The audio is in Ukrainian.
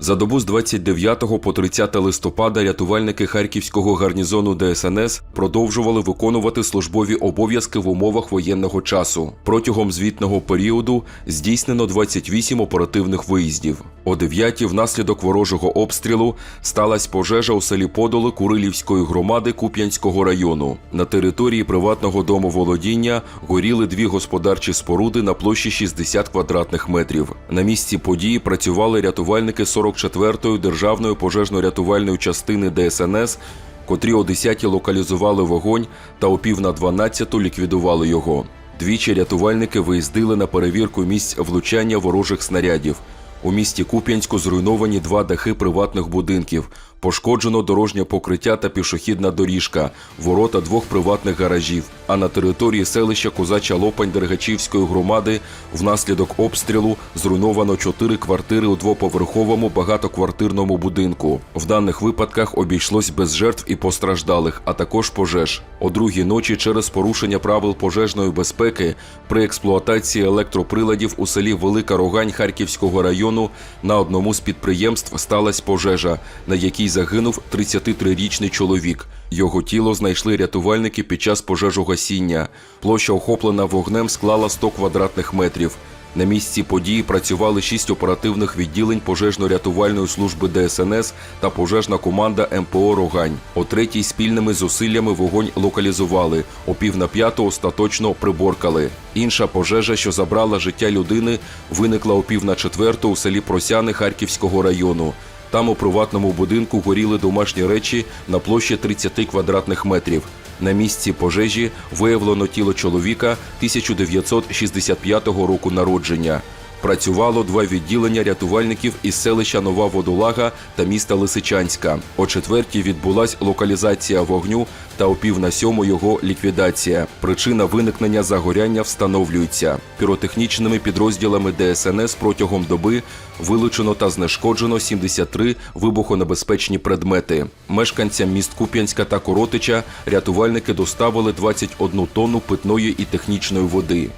За добу з 29 по 30 листопада рятувальники харківського гарнізону ДСНС продовжували виконувати службові обов'язки в умовах воєнного часу. Протягом звітного періоду здійснено 28 оперативних виїздів. О 9 внаслідок ворожого обстрілу сталася пожежа у селі Подоли Курилівської громади Куп'янського району. На території приватного дому володіння горіли дві господарчі споруди на площі 60 квадратних метрів. На місці події працювали рятувальники 44-ї державної пожежно-рятувальної частини ДСНС, котрі о 10 локалізували вогонь та о пів на 12 ліквідували його. Двічі рятувальники виїздили на перевірку місць влучання ворожих снарядів. У місті Куп'янську зруйновані два дахи приватних будинків. Пошкоджено дорожнє покриття та пішохідна доріжка, ворота двох приватних гаражів. А на території селища Козача Лопань Дергачівської громади внаслідок обстрілу зруйновано чотири квартири у двоповерховому багатоквартирному будинку. В даних випадках обійшлось без жертв і постраждалих, а також пожеж. О другій ночі через порушення правил пожежної безпеки при експлуатації електроприладів у селі Велика Рогань Харківського району на одному з підприємств сталася пожежа, на якій загинув 33-річний чоловік. Його тіло знайшли рятувальники під час пожежогасіння. Площа охоплена вогнем склала 100 квадратних метрів. На місці події працювали шість оперативних відділень пожежно-рятувальної служби ДСНС та пожежна команда МПО Рогань. О третій спільними зусиллями вогонь локалізували. О пів на п'яту остаточно приборкали. Інша пожежа, що забрала життя людини, виникла о пів на четверту у селі Просяни Харківського району. Там у приватному будинку горіли домашні речі на площі 30 квадратних метрів. На місці пожежі виявлено тіло чоловіка 1965 року народження. Працювало два відділення рятувальників із селища Нова Водолага та міста Лисичанська. О четвертій відбулась локалізація вогню та о пів на сьому його ліквідація. Причина виникнення загоряння встановлюється. Піротехнічними підрозділами ДСНС протягом доби вилучено та знешкоджено 73 вибухонебезпечні предмети. Мешканцям міст Куп'янська та Коротича рятувальники доставили 21 тонну питної і технічної води.